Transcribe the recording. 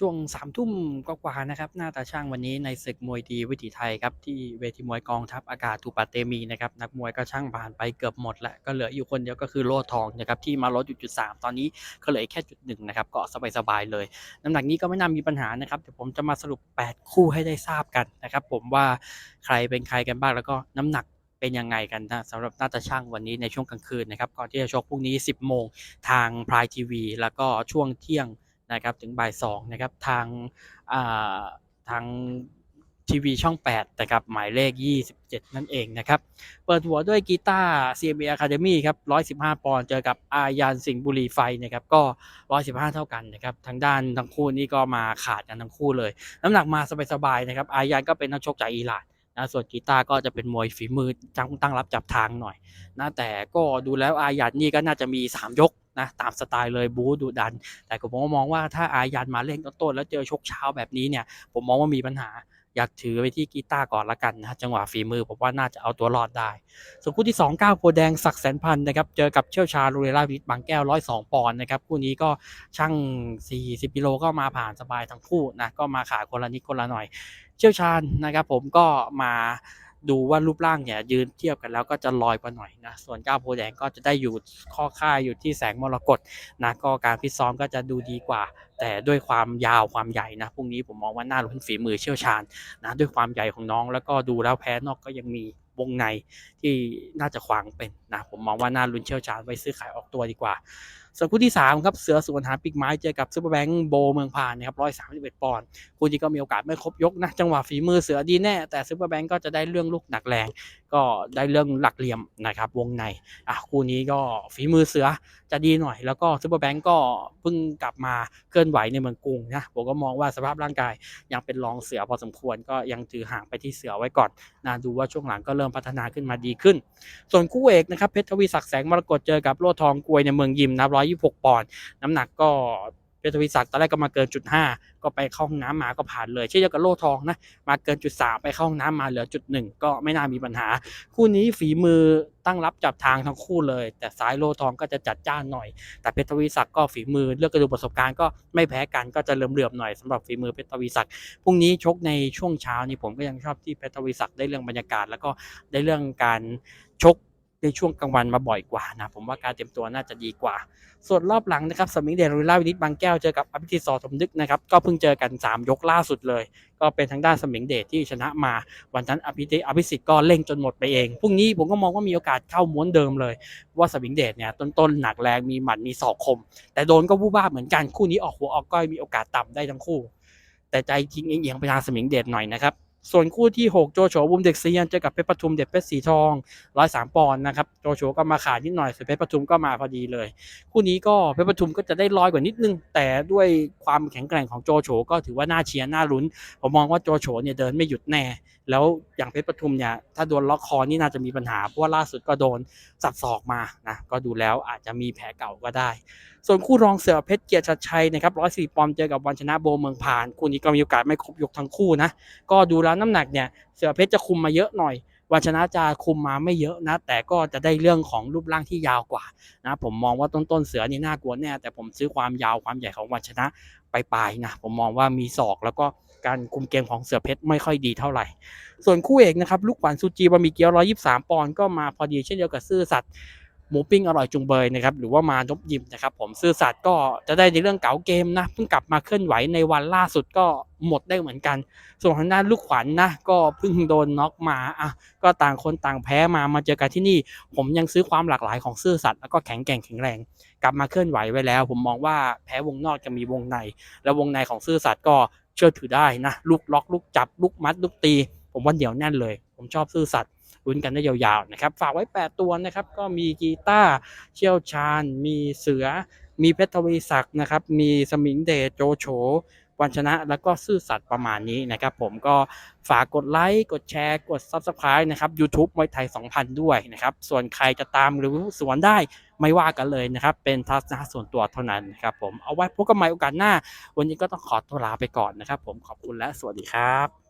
ช่วงสามทุ่มกว่าๆนะครับ หน้าตาช่างวันนี้ในศึกมวยดีวิถีไทยครับ ที่เวทีมวยกองทัพอากาศทูปาเตมีนะครับ นักมวยก็ช่างผ่านไปเกือบหมดแล้ว ก็เหลืออยู่คนเดียวก็คือโลทองนะครับ ที่มาลดอยู่จุดสามตอนนี้ก็เหลือแค่จุดหนึ่งนะครับก็สบายๆเลย น้ำหนักนี้ก็ไม่น่ามีปัญหานะครับเดี๋ยวผมจะมาสรุป 8 คู่ให้ได้ทราบกันนะครับ ผมว่าใครเป็นใครกันบ้างแล้วก็น้ำหนักเป็นยังไงกันนะสำหรับหน้าตาช่างวันนี้ในช่วงกลางคืนนะครับก่อนที่จะชกพรุ่งนี้ 10 โมงทางพรายทีวีแล้วก็ช่วงเที่ยง นะครับถึงบ่ายสองนะครับทางทางทีวีช่อง 8 นะครับ หมายเลข 27 นั่นเองนะครับ เปิดหัวด้วยกีตาร์ CMA Academy ครับ 115 ปอนด์เจอกับอายันสิงห์บุรีไฟนะครับ ก็ 115 เท่ากันนะครับ ทางด้านทั้งคู่นี่ก็มาขาดกันทั้งคู่เลย น้ำหนักมาสบายๆนะครับ อายันก็เป็นนักชกจากอิหร่าน นะส่วนกีตาร์ก็จะเป็นมวยฝีมือจังตั้งรับจับทางหน่อยนะแต่ก็ดูแล้วอายันนี่ก็น่าจะมี 3 ยกนะตามสไตล์เลยบู๊ดุดัน แต่ผมก็มองว่าถ้าอายันมาเล่นต้นๆแล้วเจอชกเช้าแบบนี้เนี่ยผมมองว่ามีปัญหา อยากถือไปที่กีตาร์ก่อนละกันนะจังหวะฝีมือผมว่าน่าจะเอาตัวรอดได้ ส่วนคู่ที่2 9โพแดงศักแสนพันนะครับเจอกับเชี่ยวชาญลูเรล่าวิทบางแก้ว102ปอนด์นะครับคู่นี้ก็ช่าง 40กิโลก็มาผ่านสบายทั้งคู่นะก็มาขาคนละนิดคนละหน่อย เชี่ยวชาญนะครับผมก็มา ดูว่ารูปร่างเนี่ยยืนเทียบกันแล้วก็จะลอยกว่าหน่อยนะส่วนก้าวโพแดงก็จะได้อยู่ข้อค่ายอยู่ที่แสงมรกตนะก็การพิซ้อมก็จะดูดีกว่า แต่ด้วยความยาวความใหญ่นะพรุ่งนี้ผมมองว่าน่าลุ้นฝีมือเชี่ยวชาญนะด้วยความใหญ่ของน้องแล้วก็ดูแล้วแพ้นอกก็ยังมีวงในที่น่าจะขวางเป็นนะผมมองว่าน่าลุ้นเชี่ยวชาญไว้ซื้อขายออกตัวดีกว่า ส่วนคู่ที่ 3 ครับ เสือสวนหาปิกไม้เจอกับซูเปอร์แบงค์โบเมืองพานนะครับร้อยสามสิบเอ็ดปอนด์คู่นี้ก็มีโอกาสไม่ครบยกนะ จังหวะฝีมือเสือดีแน่ แต่ซูเปอร์แบงค์ก็จะได้เรื่องลูกหนักแรง ก็ได้เรื่องหลักเหลี่ยมนะครับวงในอะคู่นี้ก็ฝีมือเสือจะดีหน่อย แล้วก็ซูเปอร์แบงค์ก็เพิ่งกลับมาเคลื่อนไหวในเมืองกรุงนะผมก็มองว่าสภาพร่างกายยังเป็นรองเสือพอสมควรก็ยังถือห่างไปที่เสือไว้ก่อนนะดูว่าช่วงหลังก็เริ่มพัฒนาขึ้นมาดีขึ้น ส่วนคู่เอกนะครับเพชรทวีศักดิ์แสงมรกตเจอกับโลทองกวยในเมืองยิมนะร้อยยี่หกปอนด์น้ำหนักก็เพชรทวีศักดิ์ตอนแรกก็มาเกินจุดห้าก็ไปเข้าห้องน้ำมาก็ผ่านเลยเช่นเดียวกับโลทองนะมาเกินจุดสามไปเข้าห้องน้ำมาเหลือจุดหนึ่งก็ไม่น่ามีปัญหา คู่นี้ฝีมือตั้งรับจับทางทั้งคู่เลย แต่สายโลทองก็จะจัดจ้านหน่อย แต่เพชรทวีศักดิ์ก็ฝีมือเลือกกระดูประสบการณ์ก็ไม่แพ้กันก็จะเลื่อมหน่อยสำหรับฝีมือเพชรทวีศักดิ์พรุ่งนี้ชกในช่วงเช้านี่ผมก็ยังชอบที่เพชรทวีศักดิ์ได้เรื่องบรรยากาศ แล้วก็ได้เรื่องการชก ในช่วงกลางวันมาบ่อยกว่านะผมว่าการเตรียมตัวน่าจะดีกว่า ส่วนรอบหลังนะครับสมิงเดรุล่าวินิตบางแก้วเจอกับอภิธิสอสมนึกนะครับก็เพิ่งเจอกัน 3 ยกล่าสุดเลย ก็เป็นทางด้านสมิงเดชที่ชนะมา วันนั้นอภิธิอภิสิทธิ์ก็เล่งจนหมดไปเองพรุ่งนี้ผมก็มองว่ามีโอกาสเข้าม้วนเดิมเลย ว่าสมิงเดชเนี่ยต้นๆหนักแรงมีหมัดมีศอกคม แต่โดนก็วูบวาเหมือนกันคู่นี้ออกหัวออกก้อยมีโอกาสต่ำได้ทั้งคู่ แต่ใจทิ้งเอียงไปทางสมิงเดชหน่อยนะครับ ส่วนคู่ที่ 6 โจโฉบุมเด็กเซียนเจอกับเพชรปทุมเด็กเพชรสีทอง103ปอนด์นะครับโจโฉก็มาขาดนิดหน่อยส่วนเพชรปทุมก็มาพอดีเลย คู่นี้ก็เพชรปทุมก็จะได้ลอยกว่านิดนึง แต่ด้วยความแข็งแกร่งของโจโฉก็ถือว่าน่าเชียร์น่าลุ้น ผมมองว่าโจโฉเนี่ยเดินไม่หยุดแน่ แล้วอย่างเพชรปทุมเนี่ยถ้าโดนล็อกคอนี่น่าจะมีปัญหาเพราะว่าล่าสุดก็โดนสับศอกมานะก็ดูแล้วอาจจะมีแผลเก่าก็ได้ ส่วนคู่รองเสือเพชรเกียรติชัดชัยนะครับร้อยสี่ปอนด์เจอกับวันชนะโบเมืองพานคู่นี้ก็มีโอกาสไม่ครบยกทั้งคู่นะก็ดูแล้วน้ำหนักเนี่ยเสือเพชรจะคุมมาเยอะหน่อยวันชนะจะคุมมาไม่เยอะนะ แต่ก็จะได้เรื่องของรูปร่างที่ยาวกว่านะผมมองว่าต้นต้นเสือนี่น่ากลัวแน่แต่ผมซื้อความยาวความใหญ่ของวันชนะไปปลายนะผมมองว่ามีศอกแล้วก็การคุมเกมของเสือเพชรไม่ค่อยดีเท่าไหร่ ส่วนคู่เอกนะครับลูกขวัญซูจีบะหมี่เกี๊ยว123 ปอนด์ก็มาพอดีเช่นเดียวกับซื่อสัตย์ หมูปิ้งอร่อยจุงเบยนะครับหรือว่ามานบยิมนะครับผมซื่อสัตย์ก็จะได้ในเรื่องเก๋าเกมนะเพิ่งกลับมาเคลื่อนไหวในวันล่าสุดก็หมดได้เหมือนกัน ส่วนทางด้านลูกขวัญนนะก็เพิ่งโดนน็อกมาอะก็ต่างคนต่างแพ้มามาเจอกันที่นี่ ผมยังซื้อความหลากหลายของซื่อสัตย์แล้วก็แข็งแกร่งแข็งแรง กลับมาเคลื่อนไหวไว้แล้ว ผมมองว่าแพ้วงนอกจะมีวงใน แล้วงในของซื่อสัตย์ก็เชื่อถือได้นะลูกล็อกลูกจับลูกมัดลูกตี ผมว่าเดียวแน่นเลย ผมชอบซื่อสัตย์ ลุ้นกันได้ยาวๆนะครับ ฝากไว้ 8 ตัวนะครับ ก็มีกีตาร์เชี่ยวชาญ มีเสือ มีเพชรทวีศักดิ์นะครับ มีสมิงเดชโจโฉวันชนะแล้วก็ซื่อสัตย์ประมาณนี้นะครับ ผมก็ฝากกดไลค์ กดแชร์ กด Subscribe นะครับ YouTube มวยไทย 2000 ด้วยนะครับ ส่วนใครจะตามหรือสวนได้ไม่ว่ากันเลยนะครับ เป็นทัศนะส่วนตัวเท่านั้นนะครับผมเอาไว้พบกันใหม่โอกาสหน้า วันนี้ก็ต้องขอตัวลาไปก่อนนะครับ ผมขอบคุณและสวัสดีครับ